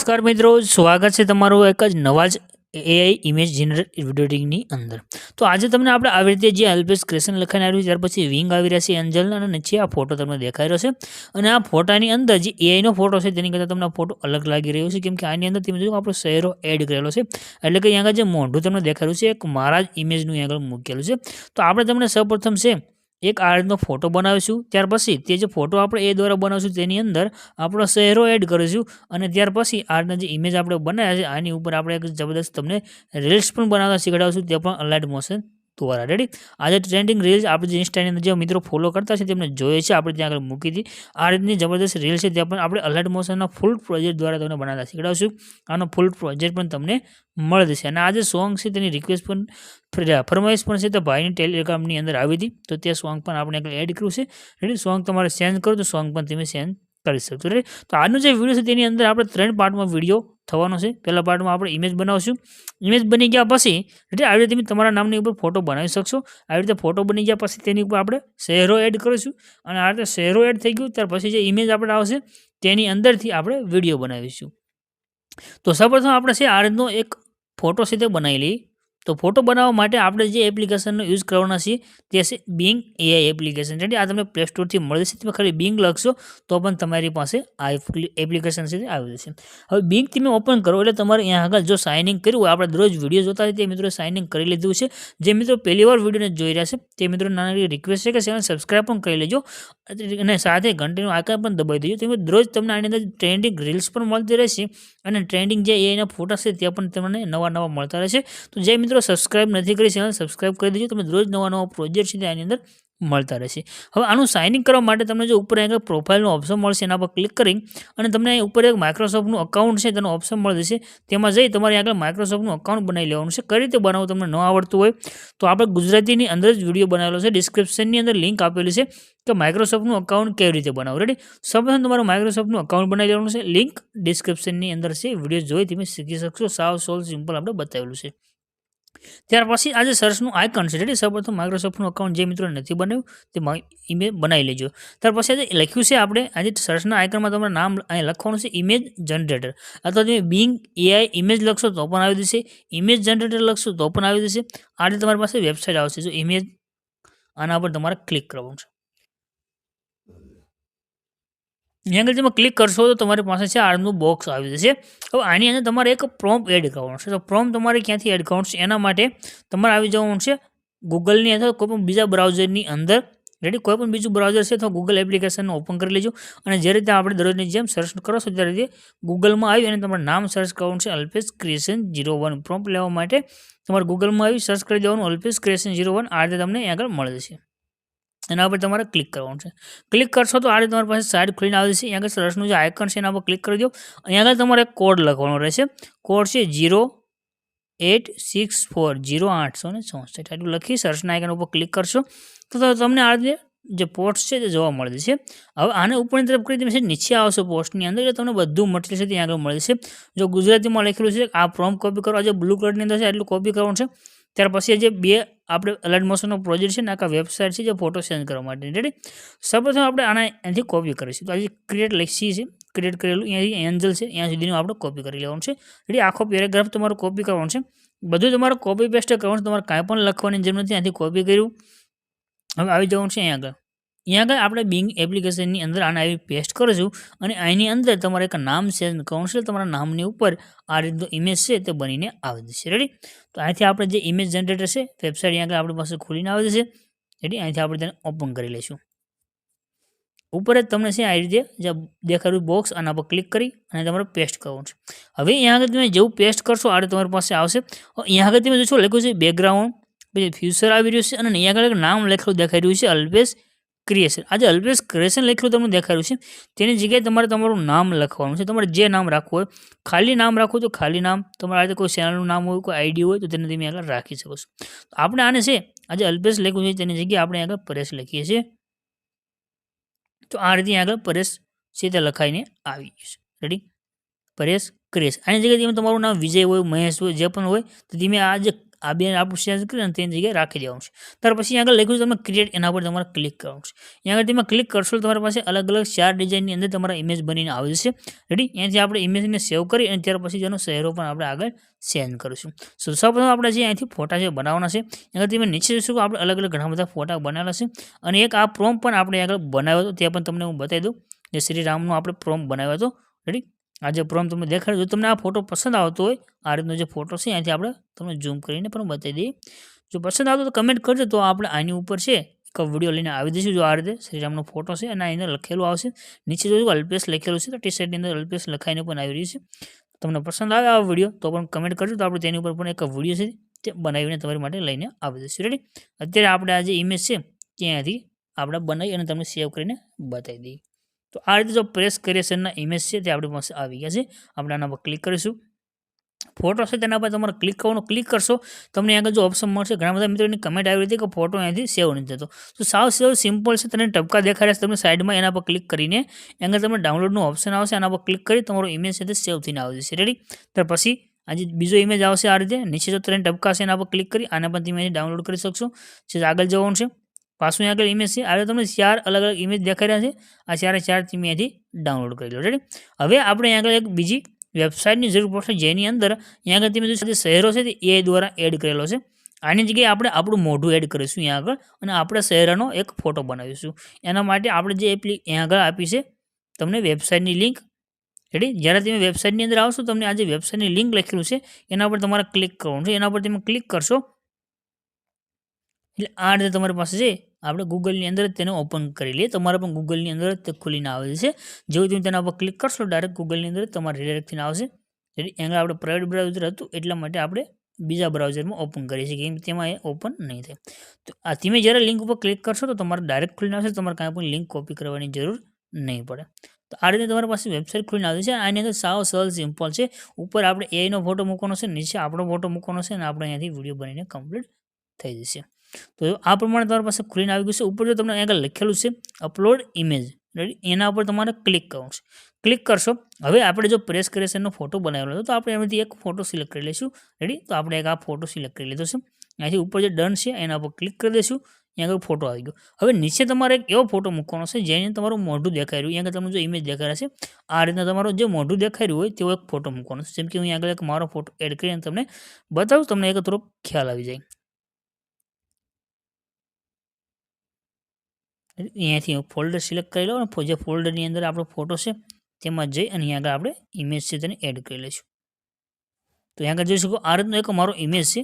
નમસ્કાર મિત્રો, સ્વાગત છે તમારું એક જ નવા જ એઆઈ ઇમેજ જનરેટ એડિટિંગની અંદર. તો આજે તમને આપણે આવી રીતે જે અલ્પેશ ક્રેશન લખાઈને આવ્યું ત્યાર પછી વિંગ આવી રહ્યા છે એન્જલ અને નીચે આ ફોટો તમને દેખાઈ રહ્યો છે. અને આ ફોટાની અંદર જે એઆઈનો ફોટો છે, તેની કરતાં તમને ફોટો અલગ લાગી રહ્યો છે, કેમ કે આની અંદર તમે જોયું આપણો શહેરો એડ કરેલો છે. એટલે કે અહીંયા આગળ જે મોઢું તમને દેખાયું છે, એક મારા જ ઇમેજનું અહીંયા આગળ મૂકેલું છે. તો આપણે તમને સૌપ્રથમ છે એક આ રીતનો ફોટો બનાવીશું. ત્યાર પછી તે જે ફોટો આપણે એ દ્વારા બનાવીશું તેની અંદર આપણો શહેરો એડ કરીશું અને ત્યાર પછી આ રીતના જે ઇમેજ આપણે બનાવ્યા છે, આની ઉપર આપણે એક જબરદસ્ત તમને રીલ્સ પણ બનાવતા શીખડાવશું. તે પણ અલાઇટ મોશન દ્વારા રેડી આજે ટ્રેન્ડિંગ રીલ્સ આપણે જે ઇન્સ્ટાની અંદર જે મિત્રો ફોલો કરતા છે તેમને જોઈએ છે, આપણે ત્યાં આગળ મૂકી હતી આ રીતની જબરદસ્ત રીલ છે ત્યાં પણ આપણે અલર્ટ મોશનના ફૂલ પ્રોજેક્ટ દ્વારા તમને બનાવતા શીખડાવશું. આનો ફૂલ પ્રોજેક્ટ પણ તમને મળી જશે. અને આ જે સોંગ છે તેની રિક્વેસ્ટ પણ ફર- ફરમાઈશ પણ છે તો ભાઈની ટેલિગ્રામની અંદર આવી હતી. તો તે સોંગ પણ આપણે એડ કર્યું છે. રેડી સોંગ તમારે સેન્ડ કરો તો સોંગ પણ તમે સેન્ડ કરી શકશો રેડી તો આજનો જે વીડિયો છે તેની અંદર આપણે ત્રણ પાર્ટમાં વીડિયો થવાનો છે. પહેલા પાર્ટમાં આપણે ઇમેજ બનાવશું. ઇમેજ બની ગયા પછી એટલે આવી રીતે તમે તમારા નામની ઉપર ફોટો બનાવી શકશો. આવી રીતે ફોટો બની ગયા પછી તેની ઉપર આપણે શહેરો એડ કરીશું. અને આ રીતે શહેરો એડ થઈ ગયું, ત્યાર પછી જે ઇમેજ આપણે આવશે, તેની અંદરથી આપણે વીડિયો બનાવીશું. તો સૌપ્રથમ આપણે છે આ રીતનો એક ફોટો છે તે બનાવી લઈએ. તો ફોટો બનાવવા માટે આપણે જે એપ્લિકેશનનો યુઝ કરવાના છીએ તે છે બિંગ એઆઈ એપ્લિકેશન. એટલે આ તમને પ્લે સ્ટોરથી મળી જશે તમે ખાલી બિંગ લખશો તો પણ તમારી પાસે આ એપ્લિકેશન છે તે આવી જશે. હવે બિંગ તમે ઓપન કરો એટલે તમારે અહીંયા આગળ જો સાઇનિંગ કર્યું હોય, આપણે દરરોજ વીડિયો જોતા હોય તે મિત્રો સાઇનિંગ કરી લીધું છે. જે મિત્રો પહેલી વાર વિડીયોને જોઈ રહ્યા છે, તે મિત્રો નાની રિક્વેસ્ટ છે કે ચેનલ સબસ્ક્રાઈબ પણ કરી લેજો. અને સાથે ઘંટીનું આકાર પણ દબાવી દેજો. તેમ દરરોજ તમને આની અંદર ટ્રેન્ડિંગ રીલ્સ પણ મળતી રહેશે અને ટ્રેન્ડિંગ જે એના ફોટા છે તે પણ તમને નવા નવા મળતા રહેશે. તો જે મિત્રો સબસ્ક્રાઇબ નથી કરી ચેનલ સબસ્ક્રાઇબ કરી દેજો. તમે રોજ નવા નવા પ્રોજેક્ટ છે તેની અંદર મળતા રહેશે. હવે આનું સાઇનિંગ કરવા માટે તમને જો ઉપર આગળ પ્રોફાઇલનું ઓપ્શન મળશે, એના પર ક્લિક કરી અને તમને અહીં ઉપર એક માઇક્રોસોફ્ટનું અકાઉન્ટ છે, તેનો ઓપ્શન મળી જશે. તેમાં જઈ તમારે આગળ માઇક્રોસોફ્ટનું અકાઉન્ટ બનાવી લેવાનું છે. કઈ રીતે બનાવવું તમને ન આવડતું હોય, તો આપણે ગુજરાતીની અંદર જ વીડિયો બનાવેલો છે. ડિસ્ક્રિપ્શનની અંદર લિંક આપેલી છે કે માઇક્રોસોફ્ટનું અકાઉન્ટ કેવી રીતે બનાવવું. રેડી સૌપ્રથમ તમારું માઇક્રોસોફ્ટનું અકાઉન્ટ બનાવી લેવાનું છે. લિંક ડિસ્ક્રિપ્શનની અંદર છે. વીડિયો જોઈ તમે શીખી શકશો. સાવ, સોલ સિમ્પલ આપણે બતાવેલું છે. ત્યાર પછી આજે સર્ચનું આઇકન છે. રેડી સૌપ્રથમ માઇક્રોસોફ્ટનું અકાઉન્ટ જે મિત્રો નથી બનાવ્યું તે ઇમેજ બનાવી લેજો. ત્યાર પછી આજે લખ્યું છે આપણે, આજે સર્ચના આઇકનમાં તમારું નામ અહીં લખવાનું છે ઇમેજ જનરેટર અથવા તમે બિંગ એઆઈ ઇમેજ લખશો તો પણ આવી જશે. ઇમેજ જનરેટર લખશો તો પણ આવી જશે. આ રીતે તમારી પાસે વેબસાઇટ આવશે. જો ઇમેજ આના પર તમારે ક્લિક કરવાનું છે. અહીંયા આગળ તમે ક્લિક કરશો તો તમારી પાસે છે આર્મનું બોક્સ આવી જશે. હવે આની અંદર તમારે એક પ્રોમ એડ કરવાનું છે. તો પ્રોમ તમારે ક્યાંથી એડ કરવાનું છે? એના માટે તમારે આવી જવાનું છે ગૂગલની અથવા કોઈ પણ બીજા બ્રાઉઝરની અંદર. રેડી કોઈ પણ બીજું બ્રાઉઝર છે તો ગૂગલ એપ્લિકેશનને ઓપન કરી લેજો. અને જે રીતે આપણે દરરોજની જેમ સર્ચ કરો છો તે રીતે ગૂગલમાં આવી અને તમારું નામ સર્ચ કરવાનું છે Alpesh creation zero one prompt લેવા માટે તમારે ગૂગલમાં આવી સર્ચ કરી દેવાનું અલ્પેશ ક્રિએશન જીરો વન આ રીતે તમને આગળ મળે છે એના પર તમારે ક્લિક કરવાનું છે. ક્લિક કરશો તો આ રીતે તમારી પાસે સાઇડ ખુલીને આવી જશે. અહીંયા આગળ સરસનું જે આઇકન છે એના પર ક્લિક કરી દો. અહીંયા આગળ તમારે કોડ લખવાનો રહેશે. કોડ છે zero eight six four zero આઠસો ને ચોસઠ આટલું લખી સર્ચના આઇકન ઉપર ક્લિક કરશો તો તમને આ રીતે જે પોસ્ટ છે તે જોવા મળે છે હવે આને ઉપરની તરફ કરી તમે નીચે આવશો પોસ્ટની અંદર એટલે તમને બધું મટીરિયલ છે ત્યાં આગળ મળે છે જો ગુજરાતીમાં લખેલું છે આ ફોર્મ કોપી કરો. આ જે બ્લુ કલરની અંદર છે એટલું કોપી કરવાનું છે. ત્યાર પછી જે બે આપણે અલર્ટ મોશનનો પ્રોજેક્ટ છે ને, આખા વેબસાઇટ છે જે ફોટો સેન્ડ કરવા માટે. રેડી સૌપ્રથમ આપણે આના અહીંથી કોપી કરીશું. તો આજે ક્રિએટ લખી છે. ક્રિએટ કરેલું. અહીંયાથી એન્જલ છે. ત્યાં સુધીનું આપણે કોપી કરી લેવાનું છે. રેડી આખો પેરેગ્રાફ તમારો કોપી કરવાનો છે. બધું તમારે કોપી પેસ્ટ કરવાનું તમારે કાંઈ પણ લખવાની જરૂર નથી. અહીંથી કોપી કર્યું. હવે આવી જવાનું છે અહીંયા આગળ. અહીંયા આગળ આપણે બિંગ એપ્લિકેશનની અંદર આને આવી પેસ્ટ કરીશું અને અહીંની અંદર તમારે એક નામ છે કાઉન્સિલ તમારા નામની ઉપર આ રીતનું ઇમેજ છે તે બનીને આવી જશે. રેડી તો અહીંથી આપણે જે ઇમેજ જનરેટર છે વેબસાઇટ અહીંયા આગળ આપણી પાસે ખોલીને આવી જશે. રેડી અહીંથી આપણે તેને ઓપન કરી લઈશું. ઉપર જ તમને છે આ રીતે જે દેખાડ્યું બોક્સ આના પર ક્લિક કરી અને તમારે પેસ્ટ કરવાનું છે. હવે અહીંયા આગળ તમે જેવું પેસ્ટ કરશો, આ તમારી પાસે આવશે. અહીંયા આગળ તમે જોશો, લખ્યું છે બેકગ્રાઉન્ડ પછી ફ્યુચર આવી રહ્યું છે અને અહીંયા આગળ નામ લખેલું દેખાઈ રહ્યું છે, અલ્પેશ. ક્રિએશન આજે અલ્પેશ ક્રિએશન લખેલું તમને દેખાડ્યું છે. તેની જગ્યાએ તમારે તમારું નામ લખવાનું છે. તમારે જે નામ રાખવું હોય, ખાલી નામ રાખવું તો ખાલી નામ, તમારા રીતે કોઈ ચેનલનું નામ હોય, કોઈ આઈડી હોય તો તેને તમે આગળ રાખી શકો છો. આપણે આને છે, આજે અલ્પેશ લખ્યું છે. તેની જગ્યાએ આપણે આગળ પરેશ લખીએ છીએ. તો આ રીતે આગળ પરેશ છે તે લખાઈને આવી ગયું છે. રેડી પરેશ ક્રિએશ આની જગ્યાએ તમે તમારું નામ વિજય હોય, મહેશ હોય, જે પણ હોય, તો તમે આ જે આ બે આપણું શેર કરીને તેની જગ્યાએ રાખી દેવાનું છે. ત્યાર પછી આગળ લખ્યું છે, તમે ક્રિએટ એના પર તમારે ક્લિક કરવાનું છે. અહીંયા આગળ તમે ક્લિક કરશો તો તમારી પાસે અલગ અલગ ચાર ડિઝાઇનની અંદર તમારા ઇમેજ બનીને આવે છે રેડી અહીંયાથી આપણે ઇમેજને સેવ કરી અને ત્યાર પછી જેનો શહેરો પણ આપણે આગળ સેન્ડ કરીશું. સો સૌપ્રથમ આપણે જે અહીંથી ફોટા છે બનાવવાના છે. આગળ તમે નીચે જોઈશું આપણે અલગ અલગ ઘણા બધા ફોટા બનાવેલા છે. અને એક આ પ્રોમ પણ આપણે આગળ બનાવ્યો હતો, ત્યાં પણ તમને હું બતાવી દઉં. જે શ્રી રામનો આપણે પ્રોમ બનાવ્યો હતો. રેડી આ જે પ્રોમ તમને દેખાડ્યો જો તમને આ ફોટો પસંદ આવતો હોય, આ રીતનો જે ફોટો છે, અહીંથી આપણે તમને ઝૂમ કરીને પણ બતાવી દઈએ. જો પસંદ આવતો તો કમેન્ટ કરજો. તો આપણે આની ઉપર છે, એક વીડિયો લઈને આવી દઈશું જો આ રીતે. શ્રીરામનો ફોટો છે અને એની લખેલું આવશે. નીચે જોયું અલ્પેશ લખેલું છે. તો ટી શર્ટની અંદર અલ્પેશ લખાઈને પણ આવી રહ્યું છે. તમને પસંદ આવે આ વીડિયો તો પણ કમેન્ટ કરજો. તો આપણે તેની ઉપર પણ એક વીડિયો છે, તે બનાવીને તમારી માટે લઈને આવી દઈશું રેડી અત્યારે આપણે આ જે ઇમેજ છે, ત્યાંથી આપણે બનાવી અને તમને સેવ કરીને બતાવી દઈએ. તો આ રીતે જો પ્રેસ ક્રિએશનના ઇમેજ છે તે આપણી પાસે આવી ગયા છે. આપણે આના પર ક્લિક કરીશું. ફોટો છે તેના પર તમારે ક્લિક કરવાનું ક્લિક કરશો, તમને આગળ જો ઓપ્શન મળશે. ઘણા બધા મિત્રોની કમેન્ટ આવી હતી કે ફોટો અહીંયાથી સેવ નથી થતો. તો સાવ સેવ સિમ્પલ છે તમને ટપકા દેખાડે છે, તમને સાઈડમાં એના પર ક્લિક કરીને આગળ તમને ડાઉનલોડનું ઓપ્શન આવશે. એના પર ક્લિક કરી તમારો ઇમેજ છે તે સેવ થઈને આવી જશે. રેડી ત્યાર પછી આજે બીજો ઇમેજ આવશે આ રીતે. નીચે જો ત્રણ ટપકા છે એના પર ક્લિક કરી, આના પર તમે ડાઉનલોડ કરી શકશો. જે આગળ જવાનું છે પાછું આગળ ઇમેજ છે. હવે તમને ચાર અલગ અલગ ઇમેજ દેખાઈ રહ્યા છે. આ ચારે ચાર તમે અહીંથી ડાઉનલોડ કરી લો. રેડી હવે આપણે આગળ એક બીજી વેબસાઇટની જરૂર પડશે જેની અંદર અહીંયા આગળ તમે જે શહેરો છે તે એ દ્વારા એડ કરેલો છે. આની જગ્યાએ આપણે આપણું મોઢું એડ કરીશું અહીંયા આગળ અને આપણે શહેરનો એક ફોટો બનાવીશું. એના માટે આપણે જે એપ્લી અહીંયા આગળ આપી છે, તમને વેબસાઇટની લિંક રેડી જ્યારે તમે વેબસાઇટની અંદર આવશો, તમને આ જે વેબસાઇટની લિંક લખેલું છે, એના પર તમારે ક્લિક કરવાનું છે. એના પર તમે ક્લિક કરશો, એટલે આ રીતે તમારી પાસે છે આપણે ગૂગલની અંદર જ તેને ઓપન કરી લઈએ. તમારે પણ ગૂગલની અંદર જ તે ખુલીને આવે છે. જેવું તમે તેના પર ક્લિક કરશો ડાયરેક્ટ ગૂગલની અંદર તમારે રિડાયરેક્ટથી આવશે. એટલે આપણે પ્રાઇવેટ બ્રાઉઝર હતું, એટલા માટે આપણે બીજા બ્રાઉઝરમાં ઓપન કરીએ છીએ કેમ તેમાં એ ઓપન નહીં થાય. તો આ તમે જ્યારે લિંક ઉપર ક્લિક કરશો, તો તમારે ડાયરેક્ટ ખુલીને આવશે. તમારે કાંઈ પણ લિંક કોપી કરવાની જરૂર નહીં પડે. તો આ રીતે તમારી પાસે વેબસાઇટ ખુલીને આવી છે. આની અંદર સાવ સરળ સિમ્પલ છે. ઉપર આપણે એઆઈનો ફોટો મૂકવાનો છે, નીચે આપણો ફોટો મૂકવાનો છે અને આપણે અહીંયાથી વીડિયો બનીને કમ્પ્લીટ થઈ જશે. તો આ પ્રમાણે તમારી પાસે ખુલીને આવી ગયું છે, ઉપર જો તમને આગળ લખેલું છે અપલોડ ઇમેજ રેડી એના ઉપર તમારે ક્લિક કરવું છે. ક્લિક કરશો, હવે આપણે જો પ્રેસ ક્રેશનનો ફોટો બનાવેલો હતો તો આપણે એમાંથી એક ફોટો સિલેક્ટ કરી લઈશું. રેડી તો આપણે એક આ ફોટો સિલેક્ટ કરી લીધો છે. અહીંયાથી ઉપર જે ડન છે, એના પર ક્લિક કરી દઈશું. અહીંયા આગળ ફોટો આવી ગયો. હવે નીચે તમારે એક એવો ફોટો મૂકવાનો છે, જેને તમારું મોઢું દેખાઈ રહ્યું. અહીંયા તમને જો ઇમેજ દેખાય છે, આ રીતના તમારો જે મોઢું દેખાઈ રહ્યું હોય, તેવો એક ફોટો મૂકવાનો છે. જેમ કે હું આગળ એક મારો ફોટો એડ કરીને તમને બતાવું, તમને એક થોડોક ખ્યાલ આવી જાય. અહીંયાથી ફોલ્ડર સિલેક્ટ કરી લો અને જે ફોલ્ડરની અંદર આપણો ફોટો છે, તેમાં જઈ અને અહીંયા આગળ આપણે ઇમેજ છે તેને એડ કરી લઈશું. તો અહીંયા આગળ જોઈ શકો, આ રીતનો એક અમારો ઇમેજ છે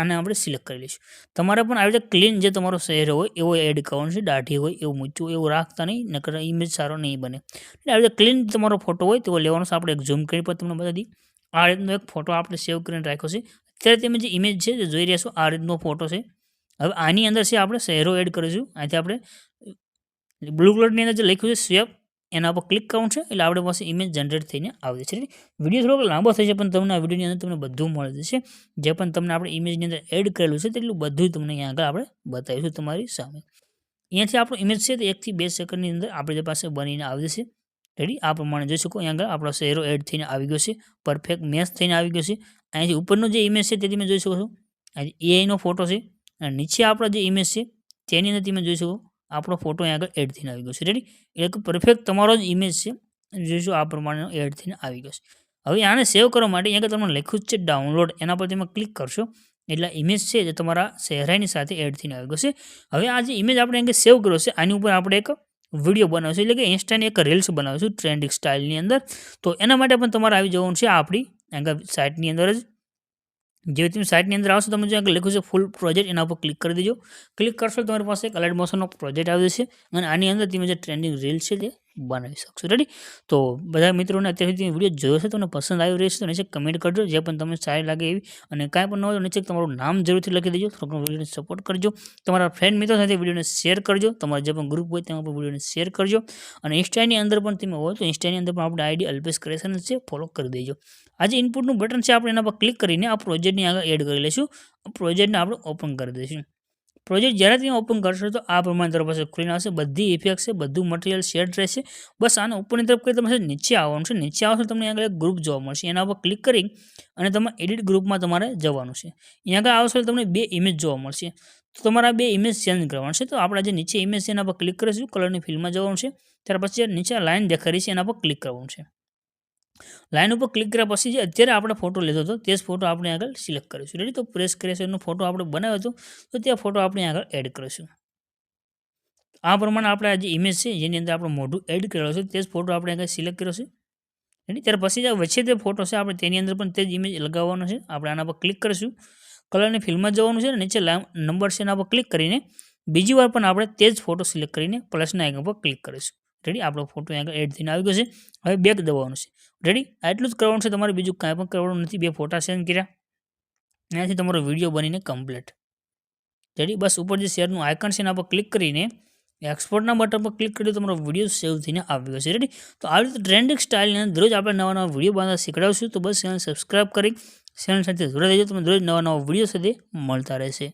આને આપણે સિલેક્ટ કરી લઈશું. તમારે પણ આવી રીતે ક્લીન જે તમારો શહેર હોય, એવો એડ કરવાનો છે, દાઢી હોય, એવું મૂચ્યું એવું રાખતા નહીં, નકર ઇમેજ સારો નહીં બને. એટલે આવી રીતે ક્લીન તમારો ફોટો હોય, તેવો લેવાનો છે, આપણે એક ઝૂમ કરી પણ તમને બતાવી આ રીતનો એક ફોટો આપણે સેવ કરીને રાખ્યો છે. અત્યારે તમે જે ઇમેજ છે, જે જોઈ રહ્યા છો, આ રીતનો ફોટો છે. હવે આની અંદર છે આપણે શહેરો એડ કરીશું અહીંથી આપણે બ્લુ કલરની અંદર જે લખ્યું છે સ્વેપ એના પર ક્લિક કરવું છે, એટલે આપણે પાસે ઇમેજ જનરેટ થઈને આવે છે વીડિયો થોડોક લાંબો થશે, પણ તમને આ વિડીયોની અંદર તમને બધું મળી જશે. જે પણ તમને આપણે ઇમેજની અંદર એડ કરેલું છે, તેટલું બધું તમને અહીંયા આગળ આપણે બતાવીશું તમારી સામે. અહીંયાથી આપણો ઇમેજ છે, તે એકથી બે સેકન્ડની અંદર આપણી પાસે બનીને આવી જશે. રેડી આ પ્રમાણે જોઈ શકો, અહીંયા આગળ આપણો શહેરો એડ થઈને આવી ગયો છે. પરફેક્ટ મેચ થઈને આવી ગયો છે. અહીંયાથી ઉપરનો જે ઇમેજ છે તે તમે જોઈ શકો છો. અહીંથી એઆઈનો ફોટો છે અને નીચે આપણો જે ઇમેજ છે, તેની અંદર તમે જોઈ શકો, આપણો ફોટો અહીં આગળ એડ થઈને આવી ગયો છે. રેડી એક પરફેક્ટ તમારો જ ઇમેજ છે. જોઈશું આ પ્રમાણે એડ થઈને આવી ગયો છે. હવે આને સેવ કરવા માટે અહીંયા તમને લખ્યું છે ડાઉનલોડ એના પર તમે ક્લિક કરશો, એટલે ઇમેજ છે જે તમારા ચહેરાની સાથે એડ થઈને આવી ગયો છે. હવે આ જે ઇમેજ આપણે અહીંયા સેવ કર્યો છે, આની ઉપર આપણે એક વીડિયો બનાવશું એટલે કે ઇન્સ્ટાની એક રીલ્સ બનાવીશું ટ્રેન્ડિંગ સ્ટાઇલની અંદર. તો એના માટે પણ તમારે આવી જવાનું છે આપણી આગળ સાઇટની અંદર જ. જે તમે સાઇટની અંદર આવશો, તમે જે લખ્યું છે ફૂલ પ્રોજેક્ટ એના ઉપર ક્લિક કરી દેજો. ક્લિક કરશો તમારી પાસે એક અલર્ટ મોશનનો પ્રોજેક્ટ આવી જશે. અને આની અંદર તમે જે ટ્રેન્ડિંગ રીલ છે તે બનાવી શકશો. રેડી તો બધા મિત્રોને અત્યાર સુધી વીડિયો જોયો છે તમને પસંદ આવ્યો રહેશે, તો નીચે કમેન્ટ કરજો, જે પણ તમને સારી લાગે એવી, અને કાંઈ પણ ન હોય નીચે તમારું નામ જરૂરથી લખી દેજો થોડુંક વિડીયોને સપોર્ટ કરજો. તમારા ફ્રેન્ડ મિત્રો સાથે વિડીયોને શેર કરજો, તમારા જે પણ ગ્રુપ હોય તેમાં પણ વિડીયોને શેર કરજો, અને ઇન્સ્ટાની અંદર પણ તમે હોય તો ઇન્સ્ટાની અંદર પણ આપણે આઈડી અલ્પેશ ક્રેશન છે ફોલો કરી દેજો. આજે ઇનપુટનું બટન છે, આપણે એના પર ક્લિક કરીને આ પ્રોજેક્ટની આગળ એડ કરી લઈશું પ્રોજેક્ટને આપણે ઓપન કરી દઈશું. પ્રોજેક્ટ જ્યારે તમે ઓપન કરશો તો આ પ્રમાણે તરફ પાસે ખુલીને આવશે, બધી ઇફેક્ટ છે, બધું મટીરિયલ શેડ રહેશે. બસ આને ઉપરની તરફ કરી તમારે નીચે આવવાનું છે. નીચે આવશે તમને આગળ ગ્રુપ જોવા મળશે. એના પર ક્લિક કરી અને તમારે એડિટ ગ્રુપમાં તમારે જવાનું છે. અહીંયા આગળ આવશો તમને બે ઇમેજ જોવા મળશે. તો તમારા બે ઇમેજ ચેન્જ કરવાનું છે. તો આપણે જે નીચે ઇમેજ છે એના પર ક્લિક કરીશું કલરની ફિલ્ડમાં જવાનું છે. ત્યાર પછી નીચે લાઇન દેખાડી છે એના પર ક્લિક કરવાનું છે. લાઇન ઉપર ક્લિક કર્યા પછી જે અત્યારે આપણે ફોટો લીધો હતો, તે જ ફોટો આપણે આગળ સિલેક્ટ કરીશું. રેડી તો પ્રેસ ક્રેશનનો ફોટો આપણે બનાવ્યો હતો, તો તે ફોટો આપણે આગળ એડ કરીશું. આ પ્રમાણે આપણે આ જે ઇમેજ છે, જેની અંદર આપણે મોઢું એડ કરેલો છે, તે જ ફોટો આપણે આગળ સિલેક્ટ કર્યો છે. રેડી ત્યાર પછી જે વચ્ચે તે ફોટો છે, આપણે તેની અંદર પણ તે જ ઇમેજ લગાવવાનો છે. આપણે આના પર ક્લિક કરીશું. કલરની ફિલ્મમાં જવાનું છે ને નીચે નંબર છે એના પર ક્લિક કરીને બીજી વાર પણ આપણે તે જ ફોટો સિલેક્ટ કરીને પ્લસના આઇકન પર ક્લિક કરીશું. રેડી આપણો ફોટો આગળ એડ થઈને આવી ગયો છે. હવે બેક દબાવવાનું છે. રેડી આટલું જ કરવાનું છે. તમારે બીજું કાંઈ પણ કરવાનું નથી. બે ફોટા સેન્ડ કર્યા. એનાથી તમારો વીડિયો બનીને કમ્પ્લીટ રેડી બસ ઉપર જે શેરનું આઇકન છે એના પર ક્લિક કરીને એક્સપોર્ટના બટન પર ક્લિક કરી તમારો વીડિયો સેવ થઈને આવી ગયો છે. રેડી તો આવી રીતે ટ્રેન્ડિંગ સ્ટાઇલને દરરોજ આપણે નવા નવા વીડિયો બનાવતા શીખડાવશું. તો બસ ચેનલ સબસ્ક્રાઈબ કરી, ચેનલ સાથે જોડાઈ દેજો તમે દરરોજ નવા નવા વીડિયો સાથે મળતા રહેશે.